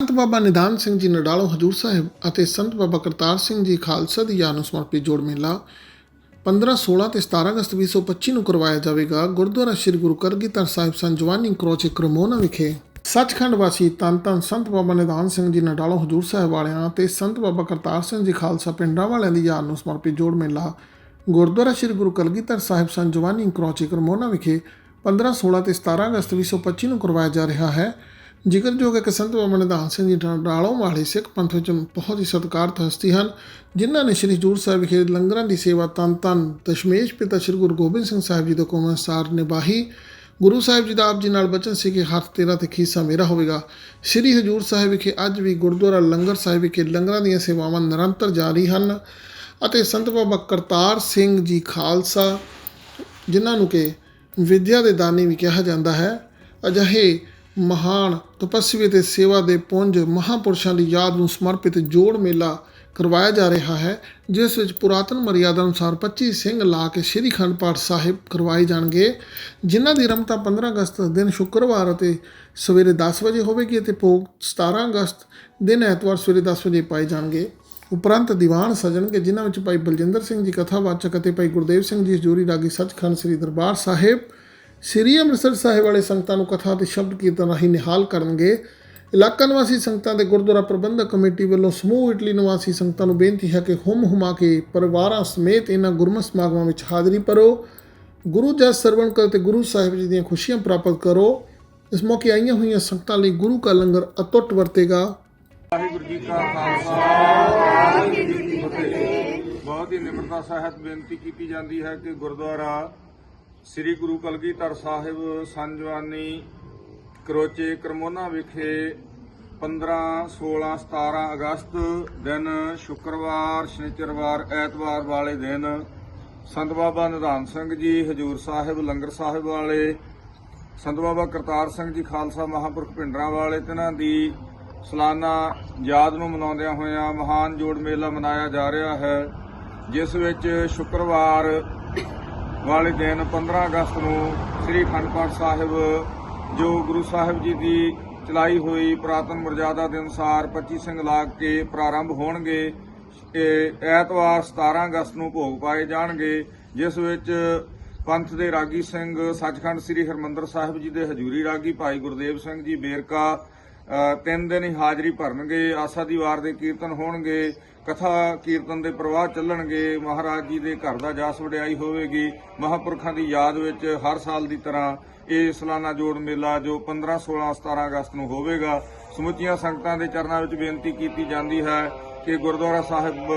ਸੰਤ ਬਾਬਾ ਨਿਧਾਨ ਸਿੰਘ ਜੀ ਨਡਾਲੋ ਹਜੂਰ ਸਾਹਿਬ ਅਤੇ ਸੰਤ ਬਾਬਾ ਕਰਤਾਰ ਸਿੰਘ ਜੀ ਖਾਲਸਾ ਦੀ ਯਾਦ ਨੂੰ ਸਮਰਪਿਤ ਜੋੜ ਮੇਲਾ 15 16 ਤੇ 17 ਅਗਸਤ 2025 ਨੂੰ ਕਰਵਾਇਆ ਜਾਵੇਗਾ। ਗੁਰਦੁਆਰਾ ਸ੍ਰੀ ਗੁਰੂ ਕਰਗੀਧਰ ਸਾਹਿਬ ਸੰਜਵਾਨੀ ਕਰੋਚੇ ਕਰਮੋਨਾ ਵਿਖੇ ਸੱਚਖੰਡ ਵਾਸੀ ਤਨ ਤਨ ਸੰਤ ਬਾਬਾ ਨਿਧਾਨ ਸਿੰਘ ਜੀ ਨਡਾਲੋ ਹਜੂਰ ਸਾਹਿਬ ਵਾਲਿਆਂ ਤੇ ਸੰਤ ਬਾਬਾ ਕਰਤਾਰ ਸਿੰਘ ਜੀ ਖਾਲਸਾ ਪਿੰਡਾਂ ਵਾਲਿਆਂ ਦੀ ਯਾਦ ਨੂੰ ਸਮਰਪਿਤ ਜੋੜ ਮੇਲਾ ਗੁਰਦੁਆਰਾ ਸ੍ਰੀ ਗੁਰੂ ਕਲਗੀਧਰ ਸਾਹਿਬ ਸੰਜਵਾਨੀ ਕਰੋਚੇ ਕਰਮੋਨਾ ਵਿਖੇ 15 16 ਤੇ 17 ਅਗਸਤ 2025 ਨੂੰ ਕਰਵਾਇਆ ਜਾ ਰਿਹਾ ਹੈ। ਜ਼ਿਕਰਯੋਗ ਹੈ ਕਿ ਸੰਤ ਬਾਬਾ ਨਿਧਾਨ ਸਿੰਘ ਜੀ ਡਾਲੋਂ ਵਾਲੇ ਸਿੱਖ ਪੰਥ ਵਿੱਚ ਬਹੁਤ ਹੀ ਸਤਿਕਾਰਤ ਹਸਤੀ ਹਨ, ਜਿਨ੍ਹਾਂ ਨੇ ਸ੍ਰੀ ਹਜ਼ੂਰ ਸਾਹਿਬ ਵਿਖੇ ਲੰਗਰਾਂ ਦੀ ਸੇਵਾ ਤਨ ਤਨ ਦਸ਼ਮੇਸ਼ ਪਿਤਾ ਸ੍ਰੀ ਗੁਰੂ ਗੋਬਿੰਦ ਸਿੰਘ ਸਾਹਿਬ ਜੀ ਦੇ ਹੁਕਮ ਅਨੁਸਾਰ ਨਿਭਾਈ ਗੁਰੂ ਸਾਹਿਬ ਜੀ ਦਾ ਆਪ ਜੀ ਨਾਲ ਬਚਨ ਸੀ ਕਿ ਹੱਥ ਤੇਰਾ ਤੇ ਖੀਸਾ ਮੇਰਾ ਹੋਵੇਗਾ। ਸ੍ਰੀ ਹਜ਼ੂਰ ਸਾਹਿਬ ਵਿਖੇ ਅੱਜ ਵੀ ਗੁਰਦੁਆਰਾ ਲੰਗਰ ਸਾਹਿਬ ਵਿਖੇ ਲੰਗਰਾਂ ਦੀਆਂ ਸੇਵਾਵਾਂ ਨਿਰੰਤਰ ਜਾਰੀ ਹਨ ਅਤੇ ਸੰਤ ਬਾਬਾ ਕਰਤਾਰ ਸਿੰਘ ਜੀ ਖਾਲਸਾ, ਜਿਨ੍ਹਾਂ ਨੂੰ ਕਿ ਵਿਦਿਆ ਦੇ ਦਾਨੀ ਵੀ ਕਿਹਾ ਜਾਂਦਾ ਹੈ। ਅਜਿਹੇ ਮਹਾਨ ਤਪਸਵੀ ਤੇ ਸੇਵਾ ਦੇ ਪੁੰਜ ਮਹਾਪੁਰਸ਼ਾਂ ਦੀ ਯਾਦ ਨੂੰ ਸਮਰਪਿਤ ਜੋੜ ਮੇਲਾ ਕਰਵਾਇਆ ਜਾ ਰਿਹਾ ਹੈ, ਜਿਸ ਵਿੱਚ ਪੁਰਾਤਨ ਮਰਿਆਦਾ ਅਨੁਸਾਰ 25 ਸਿੰਘ ਲਾ ਕੇ ਸ੍ਰੀ ਖੰਡ ਪਾਠ ਸਾਹਿਬ ਕਰਵਾਏ ਜਾਣਗੇ, ਜਿਨ੍ਹਾਂ ਦੀ ਰਮਤਾ 15 ਅਗਸਤ ਦਿਨ ਸ਼ੁੱਕਰਵਾਰ ਅਤੇ ਸਵੇਰੇ 10 ਵਜੇ ਹੋਵੇਗੀ ਅਤੇ ਭੋਗ 17 ਅਗਸਤ ਦਿਨ ਐਤਵਾਰ ਸਵੇਰੇ 10 ਵਜੇ ਪਾਏ ਜਾਣਗੇ। ਉਪਰੰਤ ਦੀਵਾਨ ਸਜਣਗੇ, ਜਿਨ੍ਹਾਂ ਵਿੱਚ ਭਾਈ ਬਲਜਿੰਦਰ ਸਿੰਘ ਜੀ ਕਥਾਵਾਚਕ ਅਤੇ ਭਾਈ ਗੁਰਦੇਵ ਸਿੰਘ ਜੀ ਹਜ਼ੂਰੀ ਰਾਗੀ ਸੱਚਖੰਡ ਸ੍ਰੀ ਦਰਬਾਰ ਸਾਹਿਬ ਸ੍ਰੀ ਅੰਮ੍ਰਿਤਸਰ ਸਾਹਿਬ ਵਾਲੇ ਸੰਗਤਾਂ ਨੂੰ ਕਥਾ ਤੇ ਸ਼ਬਦ ਕੀਰਤਨ ਰਾਹੀਂ ਨਿਹਾਲ ਕਰਨਗੇ। ਇਲਾਕਾ ਨਿਵਾਸੀ ਸੰਗਤਾਂ ਦੇ ਗੁਰਦੁਆਰਾ ਪ੍ਰਬੰਧਕ ਕਮੇਟੀ ਵੱਲੋਂ ਸਮੂਹ ਇਟਲੀ ਨਿਵਾਸੀ ਸੰਗਤਾਂ ਨੂੰ ਬੇਨਤੀ ਹੈ ਕਿ ਹੁਮ ਹੁਮਾ ਕੇ ਪਰਿਵਾਰਾਂ ਸਮੇਤ ਇਹਨਾਂ ਗੁਰਮਤਿ ਸਮਾਗਮਾਂ ਵਿੱਚ ਹਾਜ਼ਰੀ ਭਰੋ। ਗੁਰੂ ਜਸ ਸਰਵਣ ਕਰੋ ਤੇ ਗੁਰੂ ਸਾਹਿਬ ਜੀ ਦੀਆਂ ਖੁਸ਼ੀਆਂ ਪ੍ਰਾਪਤ ਕਰੋ। ਇਸ ਮੌਕੇ ਆਈਆਂ ਹੋਈਆਂ ਸੰਗਤਾਂ ਲਈ ਗੁਰੂ ਕਾ ਲੰਗਰ ਅਤੁੱਟ ਵਰਤੇਗਾ। ਵਾਹਿਗੁਰੂ ਜੀ ਕਾ ਖਾਲਸਾ, ਵਾਹਿਗੁਰੂ ਜੀ ਕੀ ਫਤਿਹ। ਬਹੁਤ ਹੀ ਨਿਮਰਤਾ ਸਹਿਤ ਬੇਨਤੀ ਕੀਤੀ ਜਾਂਦੀ ਹੈ ਕਿ ਗੁਰਦੁਆਰਾ ਸ੍ਰੀ ਗੁਰੂ ਕਲਗੀਧਰ ਸਾਹਿਬ ਸੰਜਵਾਨੀ ਕਰੋਚੇ ਕਰਮੋਨਾ ਵਿਖੇ 15 16 17 ਅਗਸਤ ਦਿਨ ਸ਼ੁੱਕਰਵਾਰ, ਸ਼ਨੀਚਰਵਾਰ, ਐਤਵਾਰ ਵਾਲੇ ਦਿਨ ਸੰਤ ਬਾਬਾ ਨਿਧਾਨ ਸਿੰਘ ਜੀ, ਹਜੂਰ ਸਾਹਿਬ, ਲੰਗਰ ਸਾਹਿਬ ਵਾਲੇ, ਸੰਤ ਬਾਬਾ ਕਰਤਾਰ ਸਿੰਘ ਜੀ, ਖਾਲਸਾ ਮਹਾਂਪੁਰਖ ਭਿੰਡਰਾਂ ਵਾਲੇ, ਤਿਨਾਂ ਦੀ ਸਲਾਨਾ ਯਾਦ ਨੂੰ ਮਨਾਉਂਦਿਆਂ ਹੋਇਆਂ ਮਹਾਨ ਜੋੜ ਮੇਲਾ ਮਨਾਇਆ ਜਾ ਰਿਹਾ ਹੈ, ਜਿਸ ਵਿੱਚ ਸ਼ੁੱਕਰਵਾਰ ਵਾਲੇ ਦਿਨ 15 ਅਗਸਤ ਨੂੰ ਸ੍ਰੀ ਅਖੰਡ ਪਾਠ ਸਾਹਿਬ, ਜੋ ਗੁਰੂ ਸਾਹਿਬ ਜੀ ਦੀ ਚਲਾਈ ਹੋਈ ਪੁਰਾਤਨ ਮਰਜ਼ਾਦਾ ਦੇ ਅਨੁਸਾਰ 25 ਸਿੰਘ ਲਾਗ ਕੇ ਪ੍ਰਾਰੰਭ ਹੋਣਗੇ ਇਹ ਐਤਵਾਰ 17 ਅਗਸਤ ਨੂੰ ਭੋਗ ਪਾਏ ਜਾਣਗੇ, ਜਿਸ ਵਿੱਚ ਪੰਥ ਦੇ ਰਾਗੀ ਸਿੰਘ, ਸੱਚਖੰਡ ਸ੍ਰੀ ਹਰਮੰਦਰ ਸਾਹਿਬ ਜੀ ਦੇ ਹਜੂਰੀ ਰਾਗੀ ਭਾਈ ਗੁਰਦੇਵ ਸਿੰਘ ਜੀ, ਬੇਰਕਾ ਤਿੰਨ ਦਿਨ ਹੀ ਹਾਜ਼ਰੀ ਭਰਨਗੇ, ਆਸਾ ਦੀ ਵਾਰ ਦੇ ਕੀਰਤਨ ਹੋਣਗੇ, ਕਥਾ ਕੀਰਤਨ ਦੇ ਪ੍ਰਵਾਹ ਚੱਲਣਗੇ, ਮਹਾਰਾਜ ਜੀ ਦੇ ਘਰ ਦਾ ਜਾਸ ਵਡਿਆਈ ਹੋਵੇਗੀ, ਮਹਾਪੁਰਖਾਂ ਦੀ ਯਾਦ ਵਿੱਚ ਹਰ ਸਾਲ ਦੀ ਤਰ੍ਹਾਂ ਇਹ ਸਲਾਨਾ ਜੋੜ ਮੇਲਾ ਜੋ 15 16 17 ਅਗਸਤ ਨੂੰ ਹੋਵੇਗਾ, ਸਮੁੱਚੀਆਂ ਸੰਗਤਾਂ ਦੇ ਚਰਨਾਂ ਵਿੱਚ ਬੇਨਤੀ ਕੀਤੀ ਜਾਂਦੀ ਹੈ ਕਿ ਗੁਰਦੁਆਰਾ ਸਾਹਿਬ,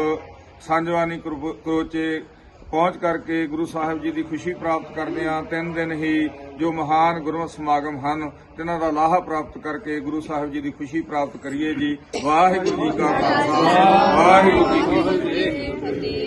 ਸਾਂਝਵਾਨੀ ਕਰਬ- ਕੋਚੇ ਪਹੁੰਚ ਕਰਕੇ ਗੁਰੂ ਸਾਹਿਬ ਜੀ ਦੀ ਖੁਸ਼ੀ ਪ੍ਰਾਪਤ ਕਰਦੇ ਹਾਂ ਤਿੰਨ ਦਿਨ ਹੀ ਜੋ ਮਹਾਨ ਗੁਰਮਤ ਸਮਾਗਮ ਹਨ ਜਿਨ੍ਹਾਂ ਦਾ ਲਾਹਾ ਪ੍ਰਾਪਤ ਕਰਕੇ ਗੁਰੂ ਸਾਹਿਬ ਜੀ ਦੀ ਖੁਸ਼ੀ ਪ੍ਰਾਪਤ ਕਰੀਏ ਜੀ। ਵਾਹਿਗੁਰੂ ਜੀ ਕਾ ਖਾਲਸਾ। ਵਾਹਿਗੁਰੂ ਜੀ ਕੀ ਫਤਿਹ।